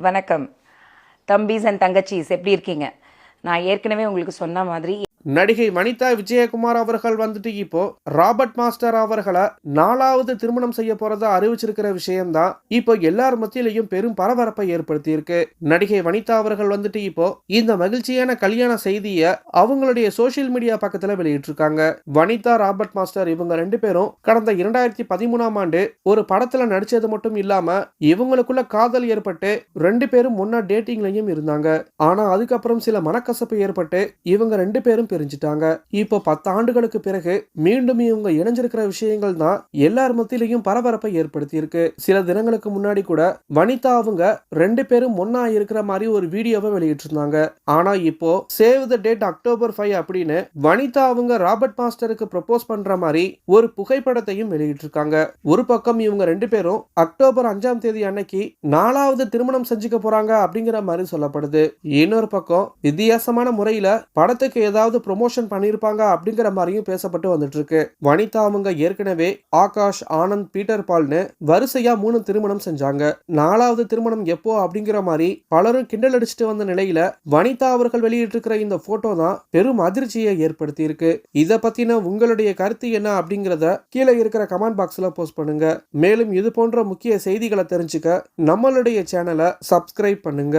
வணக்கம். தம்பிஸ் அண்ட் தங்கச்சிஸ் எப்படி இருக்கீங்க? நான் ஏற்கனவே உங்களுக்கு சொன்ன மாதிரி நடிகை வனிதா விஜயகுமார் அவர்கள் வந்துட்டு இப்போ ராபர்ட் மாஸ்டர் அவர்களை நாலாவது திருமணம் செய்ய போறதா அறிவிச்சிருக்கிற விஷயம்தான் இப்போ எல்லார் மத்தியிலையும் பெரும் பரபரப்பை ஏற்படுத்தி இருக்கு நடிகை வனிதா அவர்கள் வந்துட்டு இப்போ இந்த மகிழ்ச்சியான கல்யாண செய்தியை அவங்களுடைய சோஷியல் மீடியா பக்கத்துல வெளியிட்டிருக்காங்க. வனிதா ராபர்ட் மாஸ்டர் இவங்க ரெண்டு பேரும் கடந்த இரண்டாயிரத்தி பதிமூணாம் ஆண்டு ஒரு படத்துல நடிச்சது மட்டும் இல்லாம இவங்களுக்குள்ள காதல் ஏற்பட்டு ரெண்டு பேரும் முன்னா டேட்டிங்லயும் இருந்தாங்க. ஆனா அதுக்கப்புறம் சில மனக்கசப்பு ஏற்பட்டு இவங்க ரெண்டு பேரும் பிரிஞ்சிட்டாங்க. இப்போ பத்து ஆண்டுகளுக்கு பிறகு மீண்டும் இவங்க இணைஞ்சிருக்கிற விஷயங்கள் தான் எல்லார் மத்தியிலையும் பரபரப்பை ஏற்படுத்தி இருக்கு சில தினங்களுக்கு முன்னாடி கூட வனிதா அவங்க ரெண்டு பேரும் ஒன்னா இருக்கிற மாதிரி ஒரு வீடியோவை வெளியிட்டிருந்தாங்க. ஆனா இப்போ save the date October five அப்படின்னு வனிதா அவங்க ராபர்ட் மாஸ்டருக்கு ப்ரப்போஸ் பண்ற மாதிரி ஒரு புகைப்படத்தையும் வெளியிட்டிருக்காங்க. ஒரு பக்கம் இவங்க ரெண்டு பேரும் அக்டோபர் அஞ்சாம் தேதி அன்னைக்கு நாலாவது திருமணம் செஞ்சுக்க போறாங்க அப்படிங்கிற மாதிரி சொல்லப்படுது. இன்னொரு பக்கம் வித்தியாசமான முறையில படத்துக்கு ஏதாவது ப்ரொமோஷன் பண்ணியிருப்பாங்க அப்படிங்கிற மாதிரியும் பேசப்பட்டு வந்துட்டு இருக்கு வனிதா அவங்க ஏற்கனவே ஆகாஷ் ஆனந்த் பீட்டர் பால்னு வரிசையா மூணு திருமணம் செஞ்சாங்க. நாலாவது திருமணம் எப்போ அப்படிங்கிற மாதிரி பலரும் கிண்டல் அடிச்சுட்டு வந்த நிலையில வனிதா அவர்கள் வெளியிட்டிருக்கிற இந்த போட்டோ தான் பெரும் அதிர்ச்சியை ஏற்படுத்தி இருக்கு இதை பத்தின உங்களுடைய கருத்து என்ன அப்படிங்கிறத கீழே இருக்கிற கமெண்ட் பாக்ஸ்ல போஸ்ட் பண்ணுங்க. மேலும் இது போன்ற முக்கிய செய்திகளை தெரிஞ்சுக்க நம்மளுடைய சேனலை சப்ஸ்கிரைப் பண்ணுங்க.